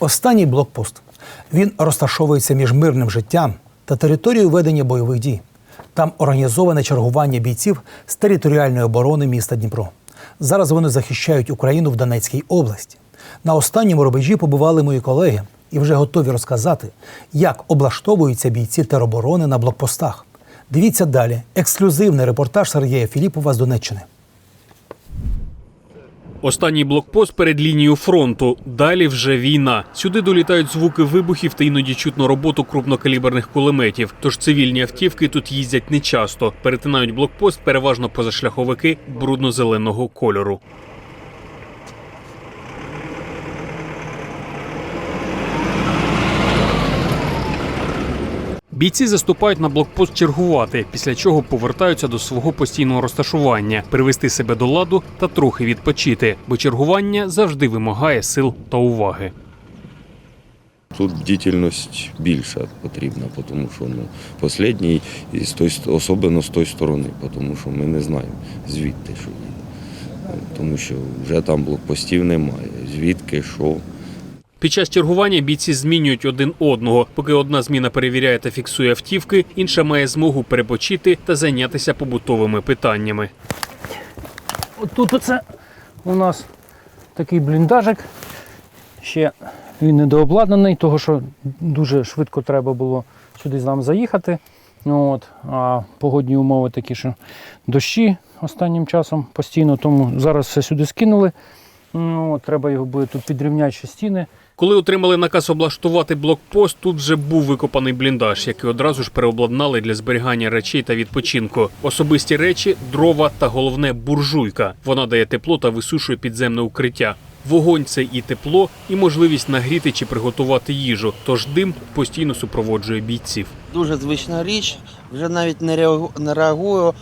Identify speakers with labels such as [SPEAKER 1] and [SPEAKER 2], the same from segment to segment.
[SPEAKER 1] Останній блокпост. Він розташовується між мирним життям та територією ведення бойових дій. Там організоване чергування бійців з територіальної оборони міста Дніпро. Зараз вони захищають Україну в Донецькій області. На останньому рубежі побували мої колеги і вже готові розказати, як облаштовуються бійці тероборони на блокпостах. Дивіться далі. Ексклюзивний репортаж Сергія Філіпова з Донеччини.
[SPEAKER 2] Останній блокпост перед лінією фронту. Далі вже війна. Сюди долітають звуки вибухів та іноді чутно роботу крупнокаліберних кулеметів. Тож цивільні автівки тут їздять нечасто. Перетинають блокпост переважно позашляховики брудно-зеленого кольору. Бійці заступають на блокпост чергувати, після чого повертаються до свого постійного розташування, привести себе до ладу та трохи відпочити, бо чергування завжди вимагає сил та уваги.
[SPEAKER 3] Тут бдительність більша потрібна, тому що ну, останній, і з той, особливо з тої сторони, тому що ми не знаємо, звідти що. Тому що вже там блокпостів немає. Звідки, що.
[SPEAKER 2] Під час чергування бійці змінюють один одного. Поки одна зміна перевіряє та фіксує автівки, інша має змогу перепочити та зайнятися побутовими питаннями.
[SPEAKER 4] От тут оце у нас такий бліндажик. Ще він недообладнаний, того що дуже швидко треба було сюди з нам заїхати. Ну, От, а погодні умови такі, що дощі останнім часом постійно, тому зараз все сюди скинули. Ну, от, треба його буде тут підрівняти ще стіни.
[SPEAKER 2] Коли отримали наказ облаштувати блокпост, тут вже був викопаний бліндаж, який одразу ж переобладнали для зберігання речей та відпочинку. Особисті речі, дрова та головне буржуйка. Вона дає тепло та висушує підземне укриття. Вогонь це і тепло, і можливість нагріти чи приготувати їжу. Тож дим постійно супроводжує бійців.
[SPEAKER 5] дуже звична річ. Вже навіть не реагу- не реагую.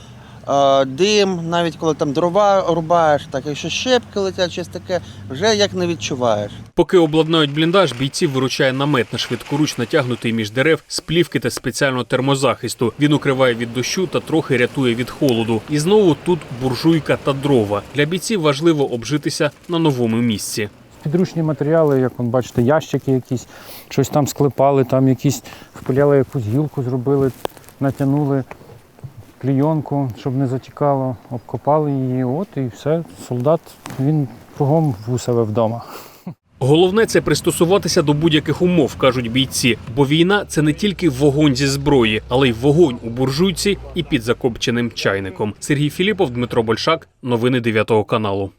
[SPEAKER 5] Е, Дим, навіть коли там дрова рубаєш, так якщо щепки летять, щось таке, вже як не відчуваєш.
[SPEAKER 2] Поки обладнають бліндаж, бійців виручає намет на швидкоруч натягнутий між дерев з плівки та спеціального термозахисту. Він укриває від дощу та трохи рятує від холоду. І знову тут буржуйка та дрова. Для бійців важливо обжитися на новому місці.
[SPEAKER 4] Підручні матеріали, як вон, бачите, ящики якісь, щось там склепали, там якісь впиляли якусь гілку, зробили, натягнули клійонку, щоб не затікало, обкопали її. От і все. Солдат він кругом в себе вдома.
[SPEAKER 2] Головне це пристосуватися до будь-яких умов, кажуть бійці. Бо війна це не тільки вогонь зі зброї, але й вогонь у буржуйці і під закопченим чайником. Сергій Філіпов, Дмитро Большак. Новини 9 каналу.